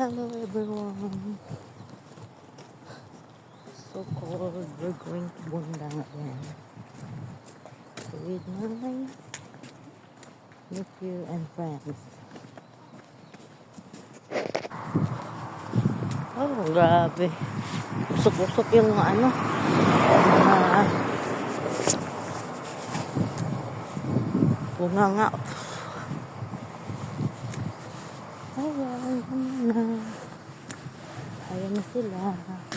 Hello everyone. So cold. We're going to Bundang again. With my nephew and friends. Oh, grabe. Usok-usok yung ano. Uh, bunga nga. Ayan, ayan na. Ayan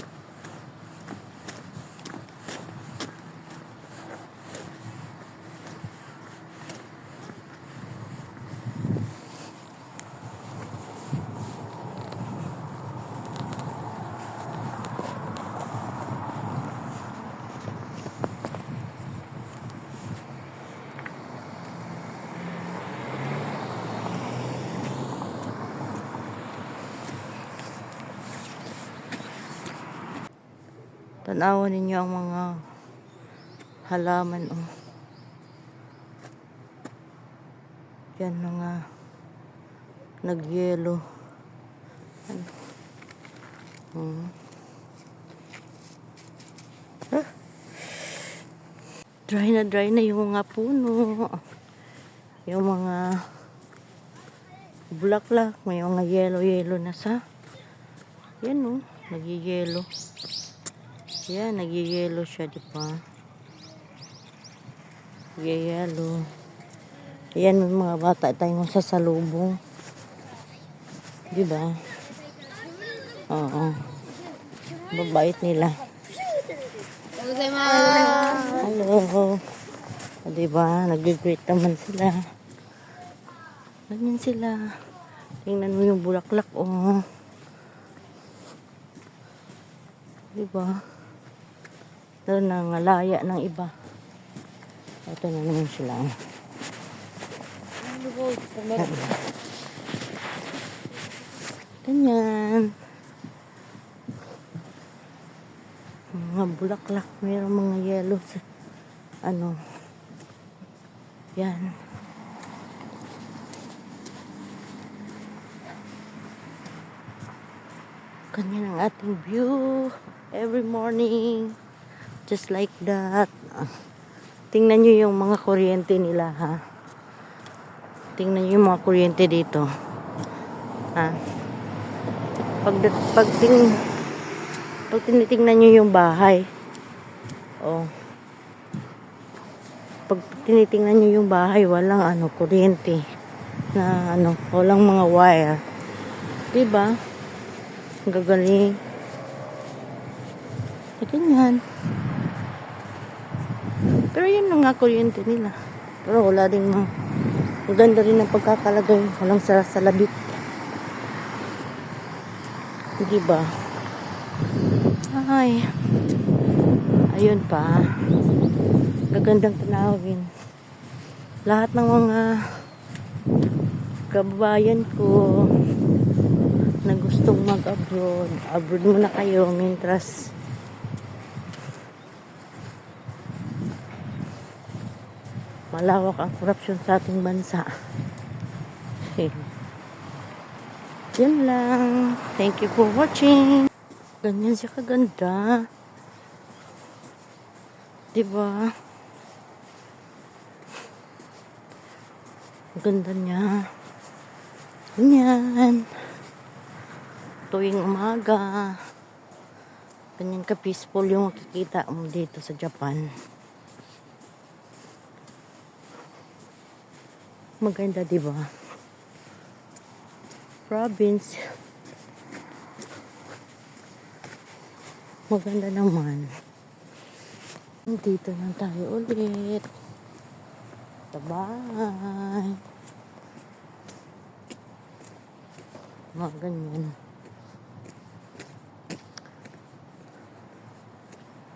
Tanawan ninyo ang mga halaman. Oh. Yan mga nagyelo. Ano? Hmm. Ah. Dry na dry na yung mga puno. Yung mga bulaklak. May mga yellow-yellow na sa yan oh. Nagyayelo. Yan, nagyayelo siya, di ba? Nagyayelo. Yan, may mga bata tayong sasalubong. Di ba? Oo. Babait nila. Hello. O, di ba? Nag-greet naman sila. Ganyan sila. Tingnan mo yung bulaklak, oh. Di ba? Ito nangalaya ng iba. Ito na naman sila. Ganyan. Mga bulaklak. Mayroong mga yellow sa ano. Yan. Ganyan ang ating view every morning. Just like that. Tingnan nyo yung mga kuryente nila, ha? Tingnan nyo yung mga kuryente dito. Ha? Pag, pag, ting, pag tinitingnan nyo yung bahay, oh, pag tinitingnan nyo yung bahay, walang ano, kuryente. Na ano, walang mga wire. Diba? Ang gagaling. Eh, ganyan. Pero yun na nga kuryente nila. Pero wala din mga... Ang ganda rin ng pagkakalagay. Walang salasalabit. Di ba? Ay. Ayun pa. Gagandang tanawin. Lahat ng mga kababayan ko na gustong mag-abroad. Abroad muna kayo mientras malawak ang korupsyon sa ating bansa. Yan lang. Thank you for watching. Ganyan siya kaganda. Diba? Ganda niya. Ganyan. Tuwing umaga. Ganyan ka-peaceful yung makikita mo dito sa Japan. Maganda, di ba? Province. Maganda naman. Dito na tayo ulit. Bye. Mga ganyan.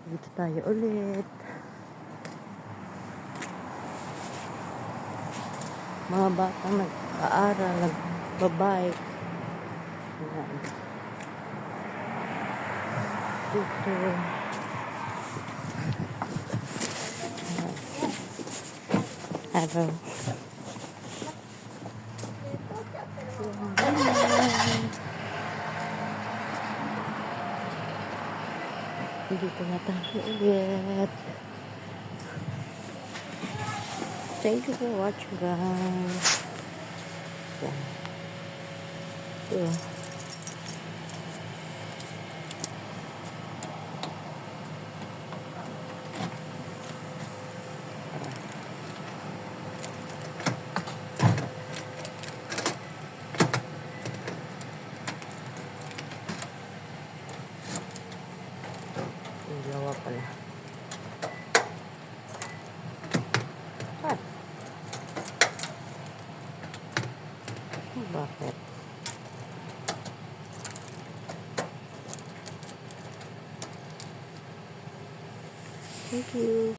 Dito tayo ulit. mga bata nag-aaral, nagbabike. Ayan. Dito. Hello. Hindi ko tayo ulit. Thank you for watching guys. Yan. Ito. Yung dalawa pala. Bakit? Thank you.